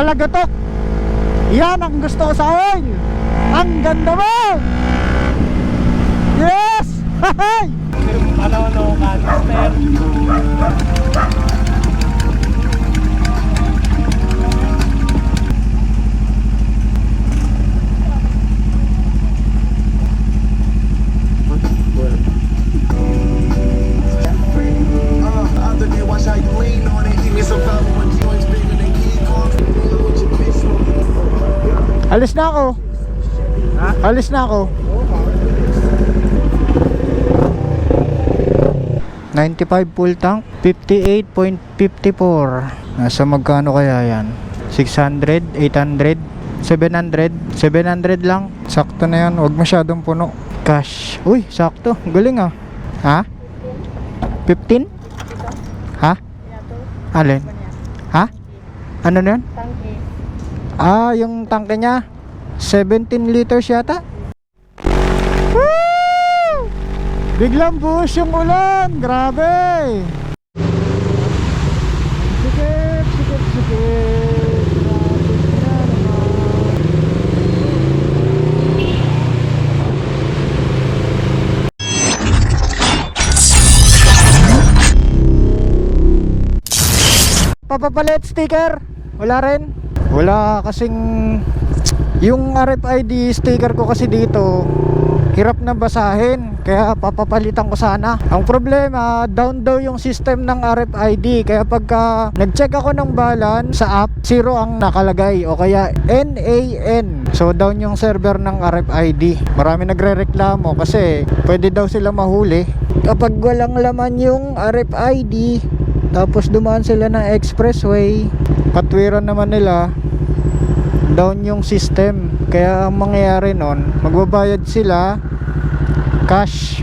Malagatok. Yan ang gusto ko sa oil. Ang ganda mo. Yes! Hay! Ano, ano, canister. Uh, Alis na ako. Alis na ako. 95 full tank, 58.54. Nasa magkano kaya yan? 600, 800, 700, 700 lang. Sakto na yan, huwag masyadong puno. Cash. Uy, sakto. Galing ah. Ha? 15? Ha? Alin? Ha? Ano na yan? Ah, yung tangke niya 17 liters yata Woo! Biglang buhos yung ulan Grabe Sikip, sikip, sikip Papapalit sticker? Wala rin? Wala kasing yung RFID sticker ko kasi dito hirap na basahin kaya papapalitan ko sana. Ang problema down daw yung system ng RFID kaya pagka nag-check ako ng balance sa app zero ang nakalagay o kaya NAN so down yung server ng RFID marami nagre-reklamo kasi pwede daw sila mahuli. Kapag walang laman yung RFID tapos dumaan sila ng expressway katwiran naman nila down yung system. Kaya ang mangyayari nun magbabayad sila cash.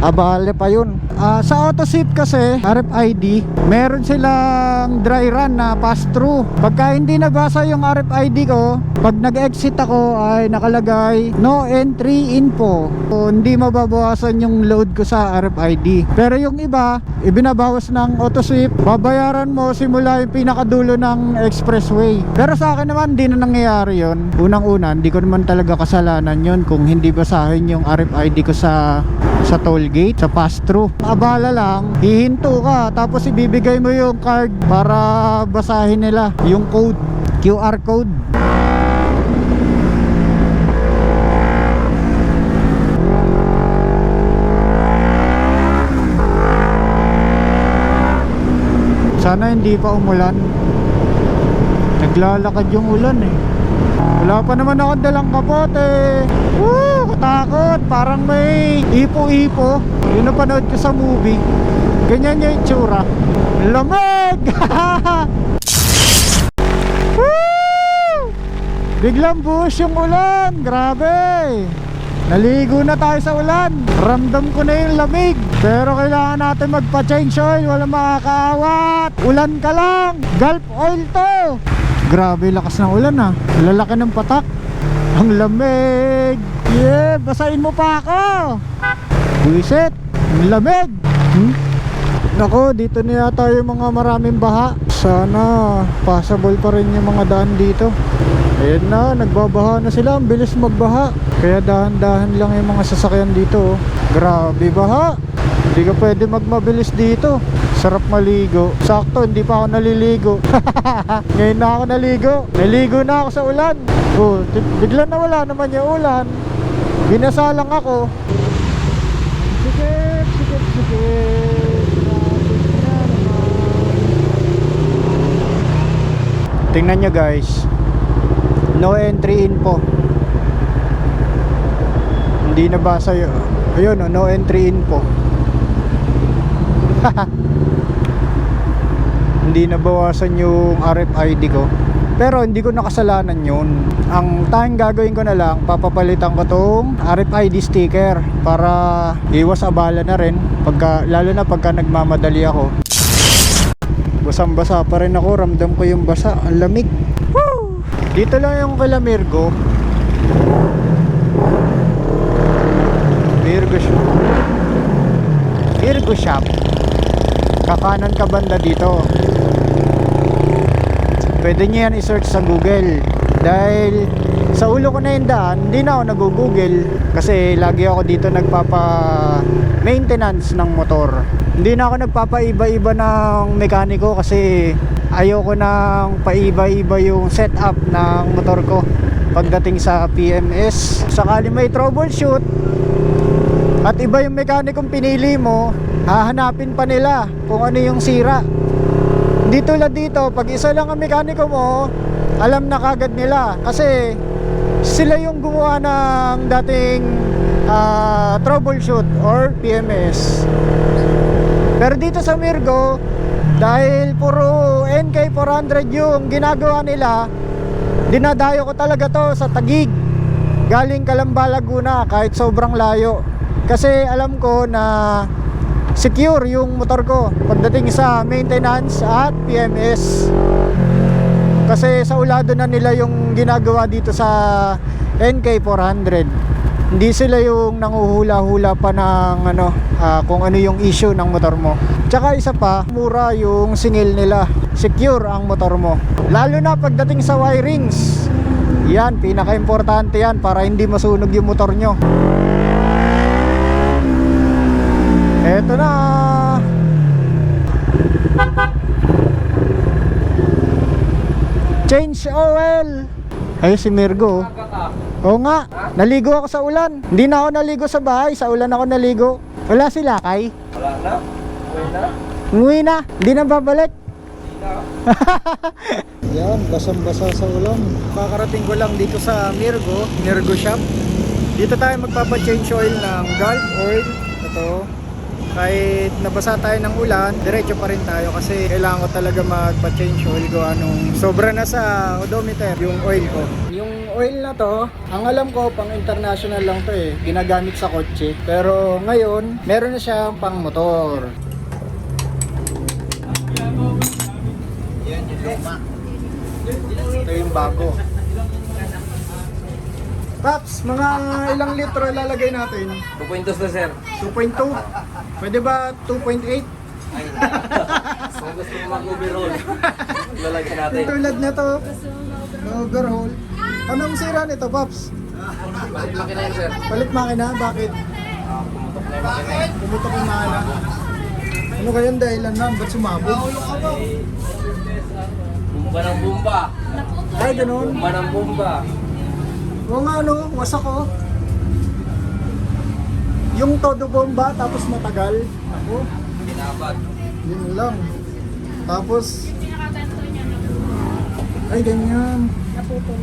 Abale pa yun Ah, sa AutoSip kasi RFID meron silang dry run na pass through pagka hindi nabasa yung RFID ko pag nag-exit ako ay nakalagay no entry info. So, hindi mababawasan yung load ko sa RFID pero yung iba ibinabawas ng AutoSweep babayaran mo simula yung pinakadulo ng expressway. Pero sa akin naman hindi na nangyayari yon unang una hindi ko naman talaga kasalanan yon kung hindi basahin yung RFID ko sa sa toll gate, sa pass through. Abala lang, hihinto ka tapos ibibigay mo yung card para basahin nila yung code, QR code. Sana hindi pa umulan. Naglalakad yung ulan eh. Wala pa naman ako dalang kapote. Woo! Katakot. Parang may ipo-ipo. Yun ang panood ko sa movie. Ganyan yung itsura. Lamig! Biglang buhos yung ulan. Grabe! Naligo na tayo sa ulan. Ramdam ko na yung lamig. Pero kailangan natin magpa-change oil. Walang makakaawat. Ulan ka lang. Gulf oil to. Grabe lakas ng ulan ah. Lalaki ng patak. Ang lamig. Yeah, basahin mo pa ako. Buisit. Ang lamig. Hmm? Nako, dito na yata yung mga maraming baha. Sana passable pa rin yung mga daan dito. Ayan na, nagbabaha na sila. Ang bilis magbaha. Kaya dahan-dahan lang yung mga sasakyan dito. oh. Grabe baha. Hindi ka pwede magmabilis dito. Sarap maligo. Sakto, hindi pa ako naliligo. Ngayon na ako naligo. Naligo na ako sa ulan. Oh, bigla na wala naman yung ulan. Binasa lang ako. Sikip, sikip, sikip. Na. Tingnan nyo guys. No entry info. Hindi nabasa yun. Ayun, no entry info. hindi nabawasan yung RFID ko. Pero hindi ko nakasalanan yun. Ang tanging gagawin ko na lang papapalitan ko tong RFID sticker para iwas abala na rin pagka, lalo na pagka nagmamadali ako. Basang basa pa rin ako ramdam ko yung basa. Ang lamig. Woo! dito lang yung kala Mirgo Mirgo shop Mirgo shop kakanan ka banda dito. Pwede nyo yan i-search sa Google. Dahil sa ulo ko na yung daan, hindi na ako nag-google. Kasi lagi ako dito nagpapa maintenance ng motor. Hindi na ako nagpapaiba-iba ng mekaniko kasi ayoko nang paiba-iba yung setup ng motor ko pagdating sa PMS. Sakali may troubleshoot at iba yung mekanikong pinili mo, hahanapin pa nila kung ano yung sira. Hindi tulad dito, pag isa lang ang mekaniko mo, alam na kagad nila. Kasi sila yung gumawa ng dating ah, troubleshoot or PMS. Pero dito sa Mirgo, dahil puro NK400 yung ginagawa nila, dinadayo ko talaga to sa Tagig. Galing Calamba, Laguna, kahit sobrang layo. Kasi alam ko na secure yung motor ko pagdating sa maintenance at PMS. Kasi sa ulado na nila yung ginagawa dito sa NK400. Hindi sila yung nanguhula-hula pa ng ano, ah, kung ano yung issue ng motor mo. Tsaka isa pa, mura yung singil nila. Secure ang motor mo. Lalo na pagdating sa wirings. Yan, pinaka-importante yan para hindi masunog yung motor nyo. Eto na. Change oil. Ay, si Mirgo. Oo nga, naligo ako sa ulan. Hindi na ako naligo sa bahay, sa ulan ako naligo. Wala si Lakay. Wala na. Uwi na. Na, hindi na babalik. Yan, basang-basa sa ulan. Kakarating ko lang dito sa Mirgo, Mirgo Shop. Dito tayo magpapa-change oil ng Gulf oil. Ito. Kahit nabasa tayo ng ulan, diretso pa rin tayo kasi kailangan ko talaga magpa-change oil ko anong sobra na sa odometer yung oil ko. Yung oil na to, ang alam ko pang international lang to eh, ginagamit sa kotse. Pero ngayon, meron na siyang pang motor. Yan yung luma. Ito yung bago. Paps, mga ilang litro ilalagay natin? 2.2 na sir. 2.2? Pwede ba 2.8? Kung gusto mo mag-overall, lalagyan natin. Tulad na to. Overhaul. Anong sira nito, Paps? Balik laki na yun sir. Palit makina? Bakit? Ah, pumutok na yung makina. Pumutok yung makina. Ano kayang dahilan ma'am? Ba't sumabog? Bumba ng bumba. Ay, ganun. Bumba ng bumba. Oo nga no, wasak ko. Yung todo bomba tapos matagal. Ako, Binabad. yun lang. Tapos, ay ganyan. Naputol.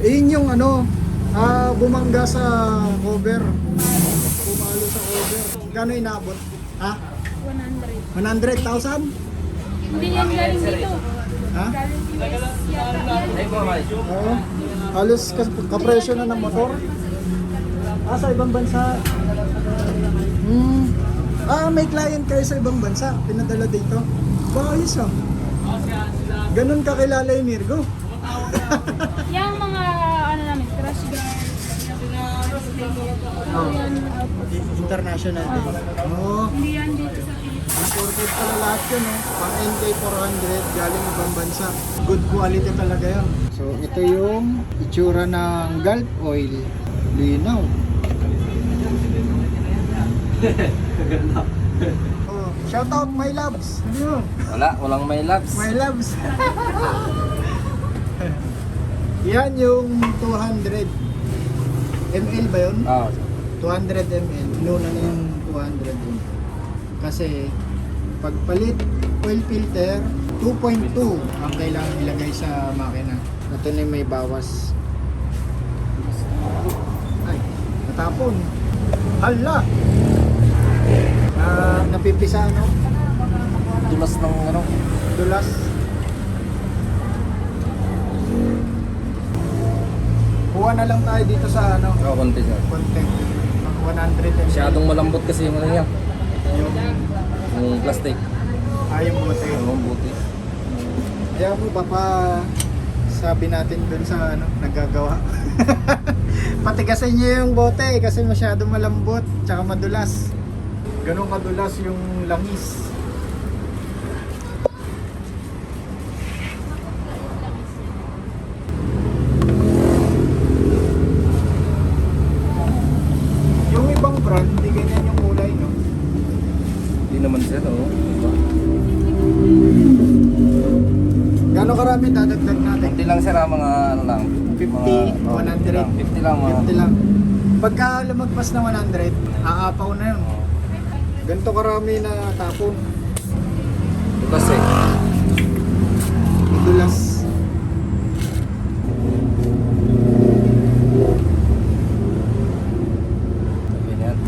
Eh, yun yung ano, ah, bumangga sa cover. Pumalo sa cover. Gano'y inabot? Ha? 100. 100,000? Hindi yan galing dito. Ha? Galing US yata Oo. Halos kapresyo na ng motor. Ah, sa ibang bansa. Hmm. Ah, may client kayo sa ibang bansa. Pinadala dito. Ba, ayos ah. Ganun kakilala yung Mirgo. Yung mga ano namin, crash guard. Oh. International din. Oo. hindi yan dito sa Pilipinas. Imported pala lahat yun, no? Pang NK400, galing ibang bansa. Good quality talaga yun. So, ito yung itsura ng Gulf Oil. Linaw. oh, shout out my loves. Ano yun? Wala, walang may labs. My loves. Yan yung 200 ml ba yun? Ah, 200 ml. Inuna na yung 200 yun. Kasi pagpalit oil filter 2.2 ang kailangan ilagay sa makina. Ito na may bawas. Ay, natapon. Hala! Ah, napipisa ano? dulas ng ano. Dulas. Kuha na lang tayo dito sa ano, Oo, konti sir. 100 ml. Masyadong malambot kasi yung ano niya. Yung Yung plastic. ayong bote. Yung buti. Kaya mo papa sabi natin dun sa ano, naggagawa. Patigasan niyo yung bote kasi masyadong malambot tsaka madulas. ganun kadulas yung langis. Karami dadagdag natin? Kunti lang sir, ah, mga ano lang. 50, mga, oh, 100. lang. 50 lang, mga. 50 lang. Pagka lumagpas na 100, aapaw na yun. Ganito karami na tapon. Dulas eh. Dulas.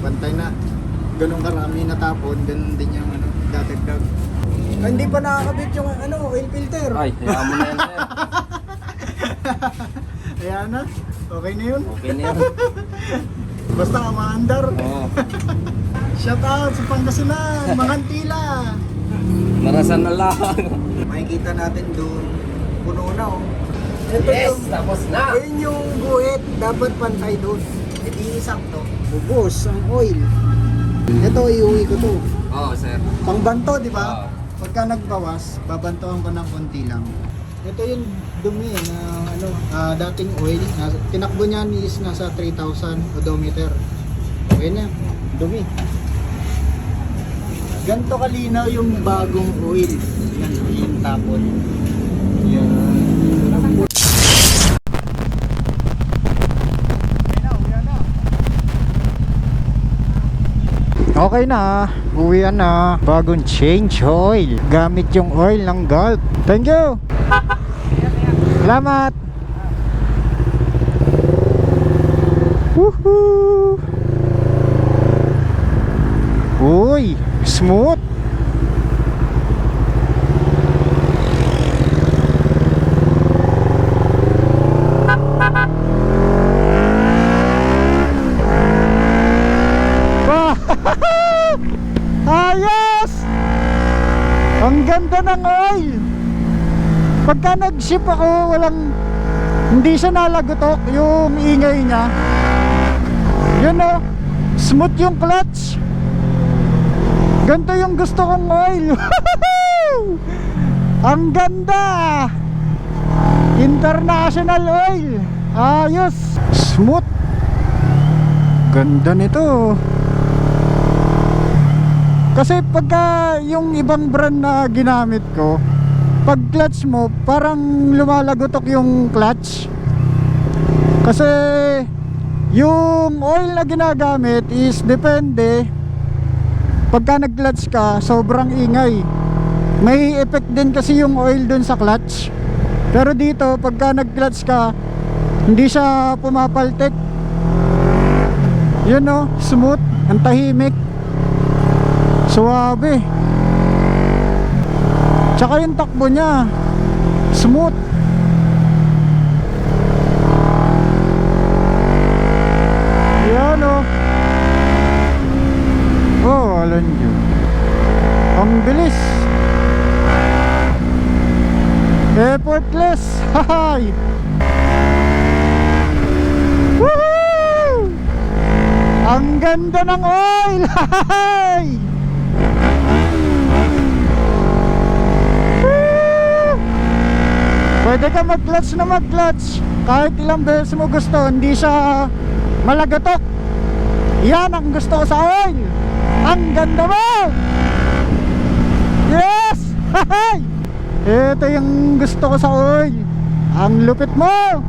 Pantay na. Ganong karami na tapon, ganun din yung ano, dadagdag. Ah, hindi pa nakakabit yung ano, oil filter. Ay, hayaan mo na yan sir. Ayan na. Okay na yun. Okay na yan. Basta amaandar. Oo. Shout out sa Pangasinan, Mangantila. Narasan na lang. Makikita natin doon, puno na oh. Ito yes, yung, tapos na. ayun yung guhit, dapat pantay doon. E di sakto. Bubos ang oil. Ito, iuwi ko to. Oo, sir. Pangbanto, di ba? Pagka nagbawas, babantuhan ko ng konti lang. Ito yung dumi na ano, ah, dating oil. Na, tinakbo niyan is nasa 3,000 odometer. Okay na, dumi. Ganto kalinaw yung bagong oil. Yan, yung tapon. Yan. Okay na, uwian na. Bagong change oil. Gamit yung oil ng Gulf. Thank you. Salamat. Woohoo! Uy, smooth. Wow! Ayos! Ang ganda ng oil. Pagka nag-ship ako, walang hindi siya nalagotok yung ingay niya. Yun o, smooth yung clutch. Ganito yung gusto kong oil. Ang ganda! International oil. Ayos. Smooth. Ganda nito. Kasi pagka yung ibang brand na ginamit ko, pag clutch mo, parang lumalagotok yung clutch. Kasi yung oil na ginagamit is depende pagka nag-clutch ka, sobrang ingay. May effect din kasi yung oil dun sa clutch. Pero dito, pagka nag-clutch ka, hindi siya pumapaltek. Yun no, smooth, ang tahimik. Suwabe. Tsaka yung takbo niya, smooth. Yan o. Oh, alam nyo. Ang bilis. Effortless. Hahay. Woohoo! Ang ganda ng oil. Hahay. Woo! Pwede ka mag-clutch na mag-clutch. Kahit ilang beses mo gusto, hindi siya malagatok. Yan ang gusto ko sa oil. Ang ganda mo! Yes! Ito yung gusto ko sa oil. Ang lupit mo!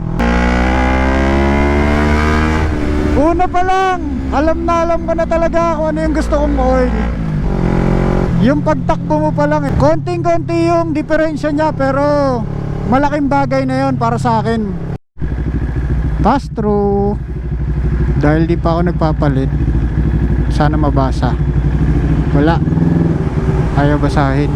Una pa lang, alam na alam ko na talaga kung ano yung gusto kong oil. Yung pagtakbo mo pa lang, eh. konting-konti yung diferensya niya pero malaking bagay na yon para sa akin. Pass through. Dahil di pa ako nagpapalit, sana mabasa. Wala. Ayaw basahin.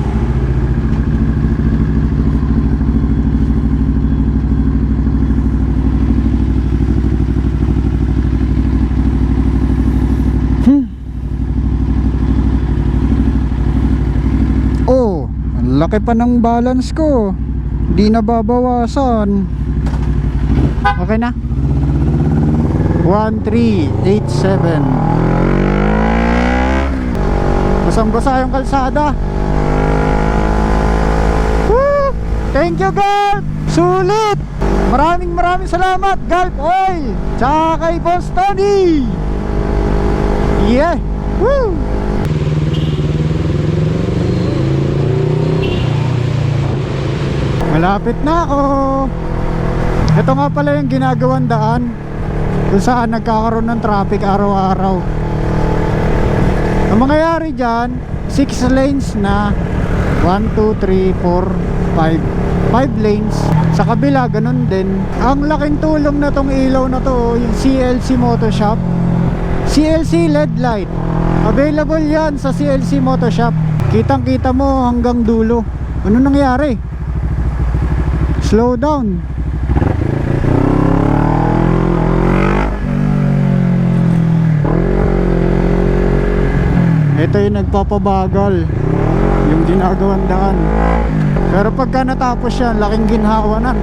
Hmm. Oh, laki pa ng balance ko. Di na babawasan. Okay na? 1387 Basang-basa yung kalsada. Woo! Thank you, Gulf! Sulit! Maraming maraming salamat, Gulf Oil! Tsaka kay Boss Tony! Yeah! Woo! Malapit na ako! Ito nga pala yung ginagawang daan kung saan nagkakaroon ng traffic araw-araw. Ang mangyayari dyan, 6 lanes na. 1, 2, 3, 4, 5 5 lanes. Sa kabila ganun din. Ang laking tulong na tong ilaw na to yung CLC Moto Shop. CLC LED light. Available yan sa CLC Moto Shop. Kitang kita mo hanggang dulo. Ano nangyari slow down. Ito yung nagpapabagal. Yung ginagawang daan. Pero pagka natapos yan laking ginhawanan